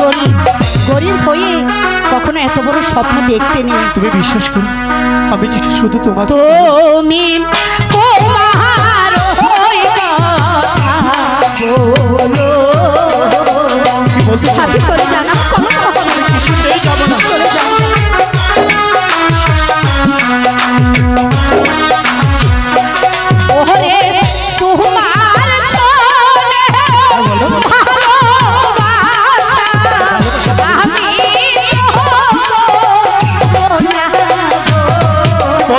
গরিব। গরিব হয়ে কখনো এত বড় স্বপ্ন দেখতে নেই। তুমি বিশ্বাস করো আমি শুধু তোমার তুমি তোমার বলতে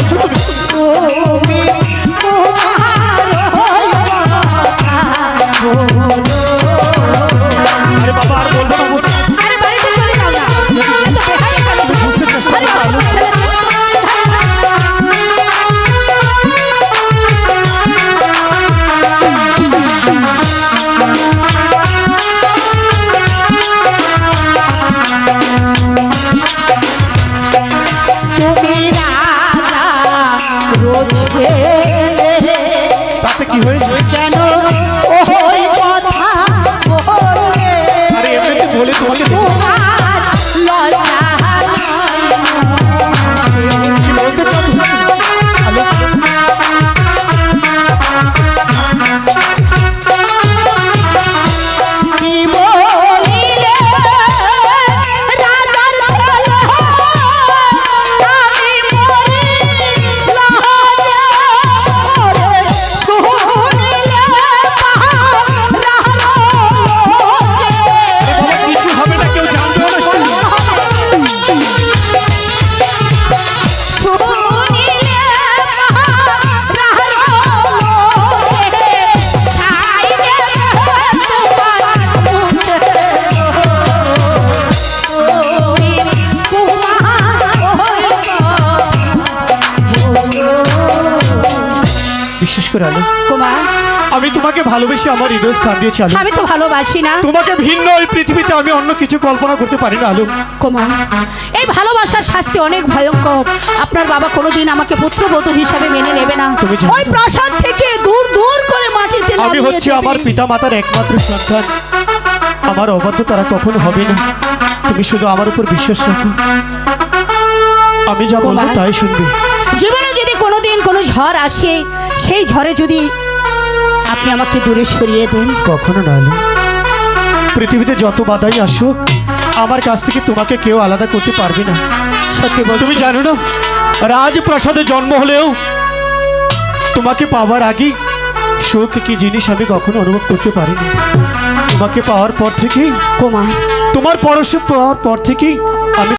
বলছো তুমি তুমি বিশ্বাস করে আলো কুমার। আমি তোমাকে ভালোবেসে আমার হৃদয় স্থান দিয়েছি আলো। আমি তো ভালোবাসি না। তোমাকে ভিন্ন ওই পৃথিবীতে আমি অন্য কিছু কল্পনা করতে পারি না আলো। কুমার এই ভালোবাসার শাস্তি অনেক ভয়ঙ্কর। আপনার বাবা কোনোদিন আমাকে পুত্রবধূ হিসাবে মেনে নেবে না। তুমি জানো। ওই প্রাসাদ থেকে দূর দূর করে মাটিতে আমি নামিয়ে হচ্ছে দেবে। আমার পিতা মাতার একমাত্র সন্তান। আমার অবাধ্য তারা কখনো হবে না। তুমি শুধু আমার উপর বিশ্বাস রাখো। আমি যা বলব। তাই শুনবে। জীবনে যদি কোনোদিন কোনো ঝড় আসে সেই ঝড়ে যদি আপনি আমাকে দূরে সরিয়ে দেন। কখনো নয় পৃথিবীতে যত বাধাই আসুক আমার কাছ থেকে তোমাকে কেউ আলাদা করতে পারবে না। সত্যি বলছি? তুমি জানো না রাজপ্রাসাদে জন্ম হলেও তোমাকে পাওয়ার আগে সুখ কি জিনিস আমি কখনো অনুভব করতে পারিনি। তোমাকে পাওয়ার পর থেকেই তোমার পরশ পাওয়ার পর থেকেই আমি